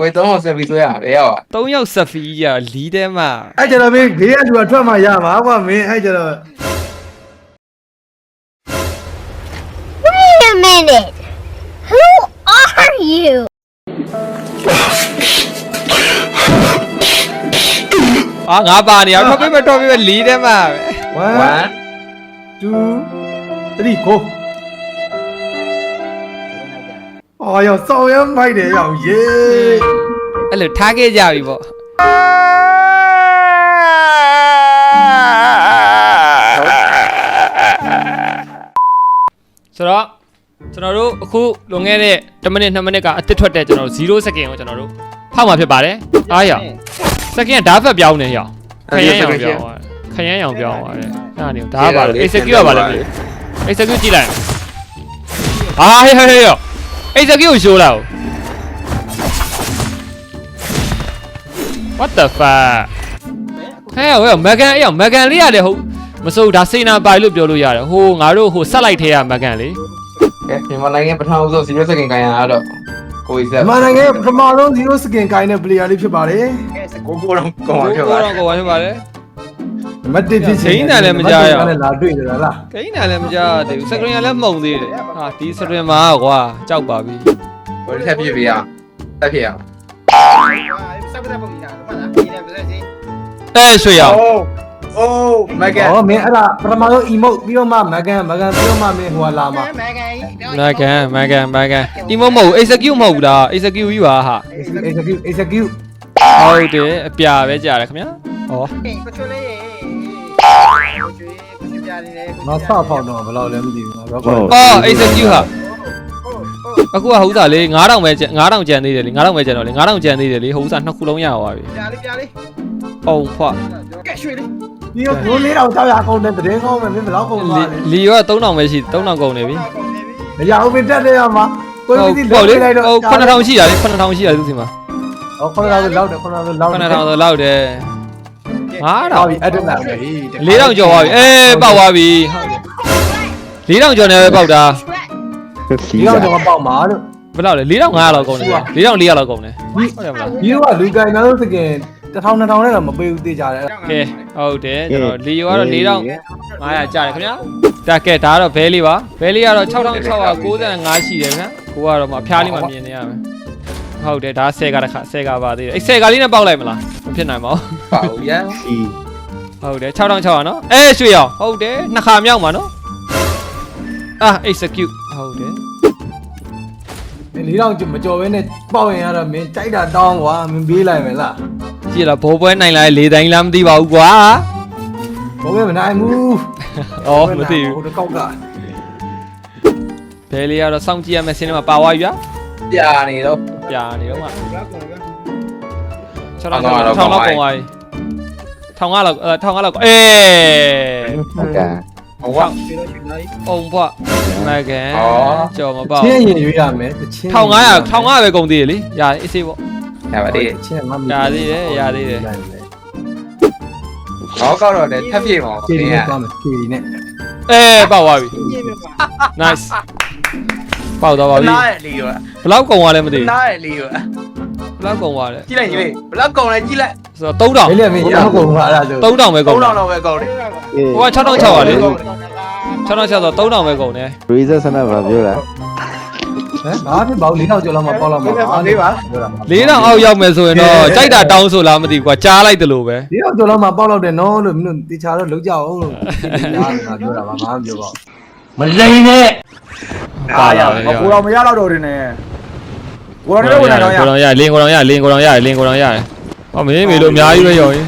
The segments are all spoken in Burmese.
ဝယ်သုံးအောင်ဆက်ပြီးဆွဲရဘယ်ရောက်อ่ะ၃ယောက်ဆက်ဖီရလီးထဲမှာအဲ့ကျတော့မင်းဘေးကလူကထွက်မှရမှာကွာမင်းအဲ့ကျတော့ Wait a minute. Who are you? အာငါပါနေရထွက်ပေးမထွက်ပေးမလီးထဲမှာပဲ1 1 2 3 go အော်ရောစောင်းရမ်းမိုက်တယ်ရောယေးအဲ့လိုထားခဲ့ကြပြီပေါ့ဆိုတော့ကျွန်တော်တို့အခုလွန်ခဲ့တဲ့10မိနစ်2မိနစ်ကအတစ်ထွက်တဲ့ကျွန်တော်တို့0စက္ကန့်ကိုကျွန်တော်တို့ဖောက်မှာဖြစ်ပါတယ်အားရစက္ကန့်ဓာတ်ဖက်ပြောင်းနေရအောင်ခရမ်းရောင်ပြောင်းသွားခရမ်းရောင်ပြောင်းသွားတယ်အဲ့ဒါနေဒါကပါလို့ execute ကပါလဲ execute ကြည့်လိုက်အာဟေးဟေးဟေး execute ကို show လာဦး What the fuck ဟဲ့ဟဲ့မကန်အေးမကန်လေးရတယ်ဟုတ်မစိုးဒါစေနာပိုင်လို့ပြောလို့ရတယ်ဟိုငါတို့ဟိုဆက်လိုက်ထဲရမကန်လေးကဲမြန်မာနိုင်ငံပထမဆုံးစီရီစကင်ကန်ရတော့ကိုကြီးဆက်မြန်မာနိုင်ငံပထမဆုံး0 skin ကိုင်းတဲ့ player လေးဖြစ်ပါတယ်ကိုကိုတော့ကောင်းအောင်ပြောပါတော့ကိုဝါဖြစ်ပါတယ် နံပါတ်1ဖြစ်ချင်ဂိမ်းတန်လည်းမကြားရအောင်နဲ့လာတွေ့နေတာလားကိန်းနိုင်လည်းမကြသေးဘူးစကရင်ကလည်းမှုံသေးတယ်ဟာဒီစကရင်မှာကွာကြောက်ပါပြီဘယ်ထက်ပြပြရတက်ပြရအောင်အဲရွှေရောင်အိုးအိုးမကန်ဟောမင်းအဲ့ဒါပထမဆုံး emote ပြီးတော့မှ magan magan ပြီးတော့မှမင်းဟိုလာမှာမကန်မကန်မကန်ဒီမမဟုတ် execute မဟုတ်ဘူးလား execute ကြီးပါဟာ execute execute ဟုတ်တယ်အပြာပဲကြားတယ်ခင်ဗျာ ဟောငါစဖောက်တော့ဘယ်လောက်လဲမသိဘူးငါ record အော် execute ဟာအခုကဟိုဥစားလေး9000ပဲ9000ကျန်သေးတယ်လေ9000ပဲကျန်တော့လေ9000ကျန်သေးတယ်လေဟိုဥစားနှစ်ခုလုံးရသွားပြီပုံဖွာဒီကဘိုးလေးတော့ကြောက်ရအောင်တဲ့တရင်ကောင်းမယ်မင်းဘယ်လောက်ကုန်သွားလဲလီရော3000ပဲရှိ3000ကုန်နေပြီမရဘူးမင်းတက်တယ်ရမှာကိုဟုတ်ကြီးပေါ့လေလိုက်တော့ဟို9000ရှိတာလေ9000ရှိတာသူစီမှာဟော9000လောက်တယ်9000လောက်9000ဆိုလောက်တယ် တော့ပြီ9000အဲ့ဒါလာပြီ4000ကျော်သွားပြီအေးပေါက်သွားပြီ4000ကျော်နေပဲပေါက်တာဒီတော့ကျွန်တော်ပေါက်မှာလို့ဘယ်လောက်လဲ4500လောက်ကုန်တယ်4400လောက်ကုန်တယ်ဟုတ်တယ်မလားဒီကလူကိုင်တော့စကင်1000 2000နဲ့တော့မပေးဘူးသေးကြတယ်ကဲဟုတ်တယ်ကျွန်တော်လီယိုကတော့4500ကျတယ်ခင်ဗျာတက်ကဲဒါကတော့ဘဲလေးပါဘဲလေးကတော့6695ရှိတယ်ခင်ဗျာကိုကတော့မအဖျားလေးမှမြင်နေရမယ်ဟုတ်တယ်ဒါ10ကတစ်ခါ10ကပါသေးတယ်အဲ့10ကလေးနဲ့ပေါက်လိုက်မလားမ ဖြစ်နိုင်ပါဘူးပါဦးရဟုတ်တယ်6600နော်အဲရွှေရောင်ဟုတ်တယ်နှစ်ခါမြောက်မှာနော်အာ execute ဟုတ်တယ်၄000မကြော်ဘဲနဲ့ပေါက်ရင်ကတော့မင်းကြိုက်တာတောင်းကွာမင်းပေးလိုက်မယ်လားကြည့်လားဘောပွဲနိုင်လာလေတိုင်းလားမသိပါဘူးကွာဘောပဲမနိုင်ဘူးဩမသိဘူးဟိုတစ်ကောက်ကဘယ်လေးကတော့စောင့်ကြည့်ရမယ်ဆင်းထဲမှာပါသွားပြီဗျာပြာနေတော့ပြာနေတော့မှ ထော6င်လောက်တော့ထောင်လောက်တော့ကုန်သွားပြီထောင်ကလောက်အဲထောင်ကလောက်အေးမကန်ဟိုကအုံဖွားမကန်ဩကြော်မပေါ့ချင်းရင်ရွေးရမယ်တချင်း1500 1500ပဲကုန်သေးတယ်လေရာအေးစေးပေါ့ရပါသေးချင်းမမရသေးတယ်ရသေးတယ်ဟောကောက်တော့တယ်ထက်ပြပါခြေဦးရင်းနနဲ့င်သွားမယ်ခြေရင်းနဲ့အေးပေါက်သွားပြီ nice ပေါက်သွားပါပြီနားရလီရောဘယ်လောက်ကုန်သွားလဲမသိဘူးနားရလီရော ဘယ်လောက်ကုန်သွားလဲကြည့်လိုက်ကြည့်လိုက်ဘလောက်ကုန်လဲကြည့်လိုက်ဆိုတော့3000ဘယ်လဲမင်းရအောင်ကုန်ပါလားဆို3000ပဲကုန်3000တာလောက်ပဲကုန်တယ်ဟိုက6600ပါလေ6600ဆို3000ပဲကုန်တယ် Razer ဆန္ဒပါပြောတာဟမ်ဘာဖြစ်ပါဦး၄000ကျော်လောက်မှပေါက်လောက်မှာပြောတာ4000အောက်ရောက်မယ်ဆိုရင်တော့ကြိုက်တာတောင်းဆိုလားမသိဘူးကွာကြားလိုက်တယ်လို့ပဲ၄000ကျော်လောက်မှပေါက်လောက်တယ်နော်လို့မင်းတို့တေချာတော့လုံးကြအောင်လို့ပြောတာပါဘာမှမပြောပါဘူးမလိန်နဲ့ပါလာပဲကိုတော်မရတော့တော့တင်နေ ကိုတော်လည်းဝင်လာတော့ရကိုတော်ရလင်းကိုတော်ရလင်းကိုတော်ရလင်းကိုတော်ရဟောမင်းမေလို့အများကြီးပဲရော်ရင်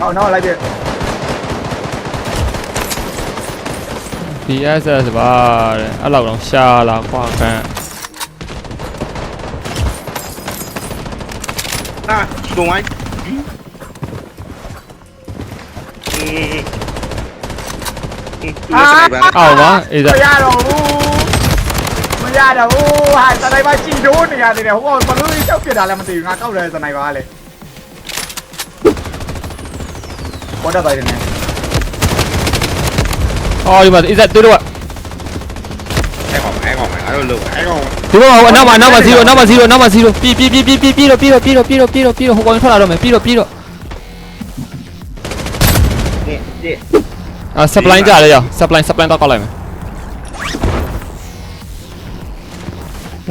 နောက်နောက်လိုက်ပြ BSS ပါတဲ့အဲ့လောက်တော့ရှာလာခွာခန့်အာဒုံဝိုင်း အောက်ပါအေးမစားရတော့ဘူးမရတော့ဘူးဟာစနိုက်ပါကြည့်တိုးနေရသေးတယ်ဟိုကဘလို့ရှောက်ပြတာလည်းမသိဘူးငါကောက်တယ်စနိုက်ပါလေပေါ်တော့တယ်နေအော်ဒီမှာအေးစားတို့တော့အဲအဲ့ကောင်ပဲအဲ့လိုလုပ်အဲ့ကောင်ဒီဘက်မှာဟိုအနောက်မှာအနောက်မှာ0နောက်မှာ0နောက်မှာ0ပြီးပြီးပြီးပြီးပြီးပြီးတော့ပြီးတော့ပြီးတော့ပြီးတော့ပြီးတော့ပြီးတော့ဟိုကောင်ထွက်လာတော့မယ်ပြီးတော့ပြီးတော့ အာ supply ကြရရ supply supply တော့ကောက်လိုက်မယ်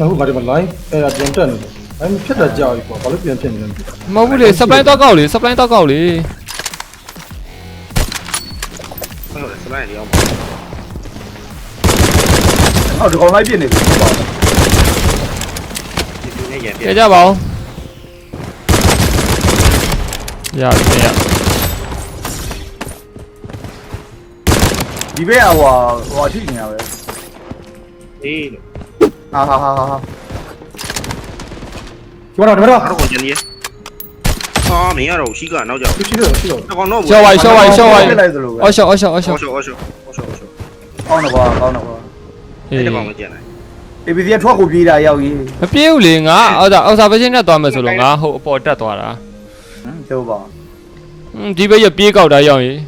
ဟုတ်ပါတယ်မလိုင်းအဲ့ဒါပြန်တက်နေတယ်အဲ့မဖြစ်တာကြောက်ပြီပေါ့ဘာလို့ပြန်ဖြစ်နေလဲမသိဘူးမဟုတ်ဘူးလေ supply တော့ကောက်လေ supply တော့ကောက်လေဟုတ်တယ်စလိုက်လေးအောင်ဟောဒီကောင်လိုက်ပြစ်နေပြီဟုတ်ပါဒီနေ့ရပြကြကြပါဦးရပြီရ ဒီဘက်ကဟိုဟိုအထိနေရပဲအေးဟာဟာဟာဟာ ဒီမှာတော့ဒီမှာတော့အဲ့ကောင်ကျန်ကြီးဟာမင်းရတော့ရှိကနောက်ကြောက်ရှိတော့ရှိတော့ကောင်တော့ရှော့ဝိုင်းရှော့ဝိုင်းရှော့ဝိုင်းလိုက်သလိုပဲအော်ရှော့အော်ရှော့အော်ရှော့ရှော့ရှော့ရှော့ရှော့ရှော့ကောင်းတော့ကွာကောင်းတော့ကွာအေးအဲ့ကောင်မကျန်တယ် APC ကထွက်ကိုပြေးတာရောက်ကြီးမပြေးဘူးလေငါအော်ဒါ observation နဲ့သွားမယ်ဆိုလို့ငါဟိုအပေါ်တက်သွားတာဟမ်တို့ပါอืมဒီဘက်ရပြေးကောက်တာရောက်ရင်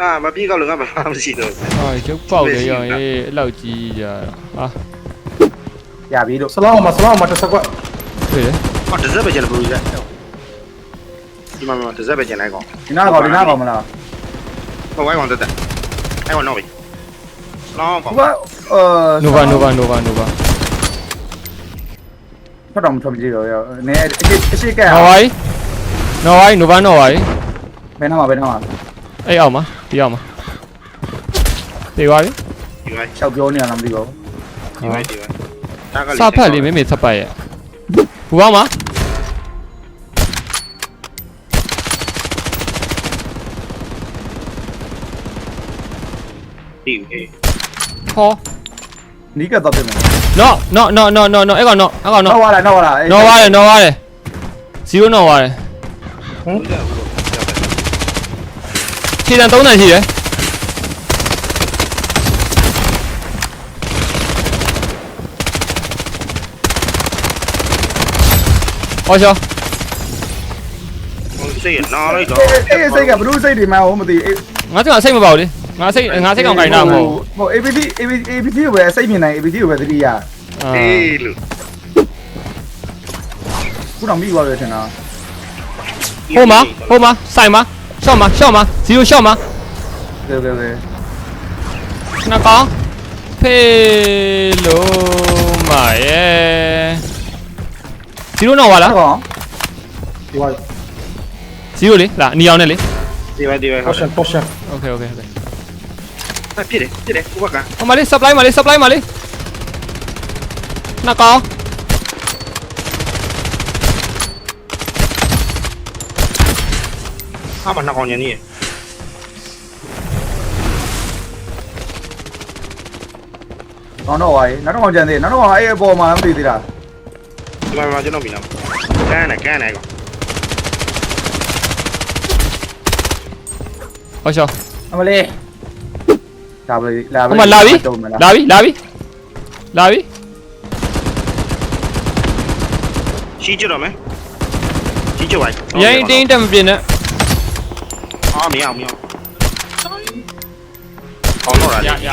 အာမပြေကောက်လို့ငါဘာမှမရှိတော့ဟာရုပ်ပေါက်လေရောက်ရင်အဲ့လောက်ကြီးကြတာဟာရပြီတို့ဆလောင်းမှာဆလောင်းမှာတစ်စက်ကွက်တွေ့တယ်ဟောတစ်စက်ပဲကျန်တယ်ဘူးကြီးဒီမှာမှာတစ်စက်ပဲကျန်လိုက်ကောင်ဒီနားကောင်ဒီနားကောင်မလားဟိုဝိုင်းကောင်တက်တက်အဲ့ကောင်တော့ပြီလောင်းကောင်ဟိုကအာ nova nova nova nova ထွက်တော့မထွက်ကြည့်တော့ရနည်းအရှိအရှိကဲနော်ဝိုင်းနော်ဝိုင်း nova နော်ဝိုင်းဘယ်နားမှာဘယ်နားမှာအဲ့အောင်မှာ ဒီအောင်မှာပြေသွားပြီဒီဝိုင်းရှောက်ပြောနေရလားမသိပါဘူးဒီဝိုင်းဒီဝိုင်းတာကလေးစာဖတ်လေးမေမေဆက်ပတ်ရဲ့ဘူပေါင်းမှာဒီအေးဟောနီးကတော့ပြင်မယ်နော်နော်နော်နော်နော်နော်အဲ့ကောင်နော်အဲ့ကောင်နော်နော်ဝါလာနော်ဝါလာနော်ဝါတယ်နော်ဝါတယ်0နော်ဝါတယ်ဟုတ်တယ်ဟုတ်တယ် ခြေတန်3တန်ရှိတယ်ဟောရှောစိတ်နားလိုက်တော့အေးစိတ်ကဘလူးစိတ်တွေမှဟိုမသိအေးငါစိတ်ကစိတ်မပေါလေငါစိတ်ငါစိတ်ကောင်ကိုင်းတာမဟုတ်ဟို APC APC APC ကိုပဲစိတ်မြင်နိုင် APC ကိုပဲသတိရအေးလို့ခုတော့မိသွားတယ်ထင်တာဟိုမှာဟိုမှာစိုင်မှာ ရှော့မှာရှော့မှာ0ရှော့မှာကဲကဲကဲနှကောင်ဖေးလို့မရဲ့0နော်ဝါလားဟုတ်ကောဒီဝိုင်း0လေလာအနီအောင်နဲ့လေဒီဝိုင်းဒီဝိုင်းဟုတ် portion portion okay okay okay ပြည့်တယ်ပြည့်တယ်ဘုဘကဟိုမှာလေ supply မှာလေ supply မှာလေနှကောင် ဟာမနှောင်းညနေကောင်းတော့ဝါးနောက်တော့ကြံသေးနောက်တော့အဲ့အပေါ်မှာမသိသေးတာဒီမှာကျွန်တော်ပြီနော်ကန်းနဲ့ကန်းနဲ့ကောင်ဟောရှော့အမလေးလာပြီလာဟိုမှာလာပြီလာပြီလာပြီလာပြီရှိကြတော့မယ်ရှိကြပါရိုင်းတင်းတက်မပြင်းနဲ့ အာမရမရအောင်တော့ရတယ်ဒီ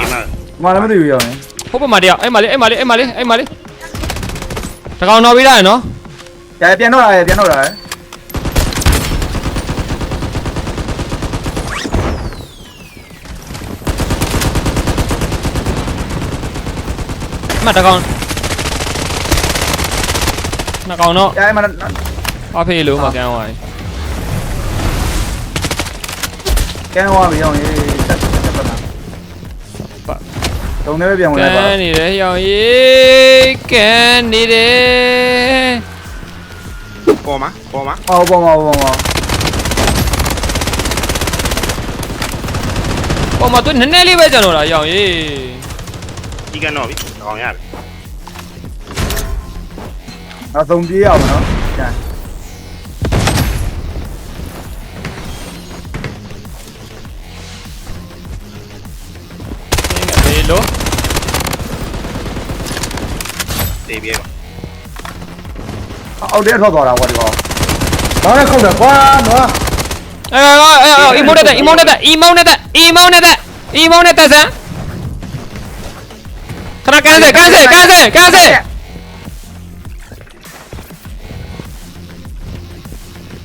မှာမလည်းမသိဘူးရောနေဟိုဘက်မှာတရားအဲ့မှာလေအဲ့မှာလေအဲ့မှာလေအဲ့မှာလေတကောင်တော့ပြီးတာရနော်ရပြန်တော့လာရပြန်တော့လာအမှတကောင်နှစ်ကောင်တော့ရအဲ့မှာအဖေးလို့မကန်သွားရင် ကန်းဝါပြီရောနေဆက်ဆက်ပါလားတုံနေပဲပြန်ဝင်ကလိုက်ပါန်းနေတယ်ရောင်ရေကန်နေတယ်ပေါ်မှာပေါ်မှာဟောပေါ်မှာပေါ်မှာပေါ်မှာသူနည်းနည်းလေးပဲကျွန်တော်လာရောင်ရေဒီကတော့ပြီအောင်ရတယ်နောက်ဆုံးပြေးရအောင်နော်ကျ တေးပြေပါအောက်တဲထွက်သွားတာကွာဒီကောင်ဘာလဲခုတ်တယ်ကွာနော်အဲအဲအဲအီမိုနဲ့တက်အီမိုနဲ့တက်အီမိုနဲ့တက်အီမိုနဲ့တက်အီမိုနဲ့တက်စမ်းခဏနာကန်ဆယ်ကန်ဆယ်ကန်ဆယ်ကန်ဆယ်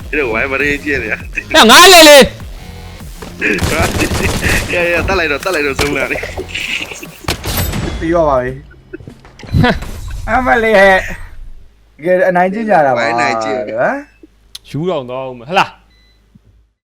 ဒီလိုဝိုင်းမရင်းကျနေရဟဲ့ငါလေလေရရတက်လိုက်တော့တက်လိုက်တော့ဆုံးလာတယ်ပြီးတော့ပါပြီ အမလေးဟဲ့ကဲအနိုင်ကျင့်ကြတာပါဟမ်ယူတော့တော့ဦးမယ်ဟလာ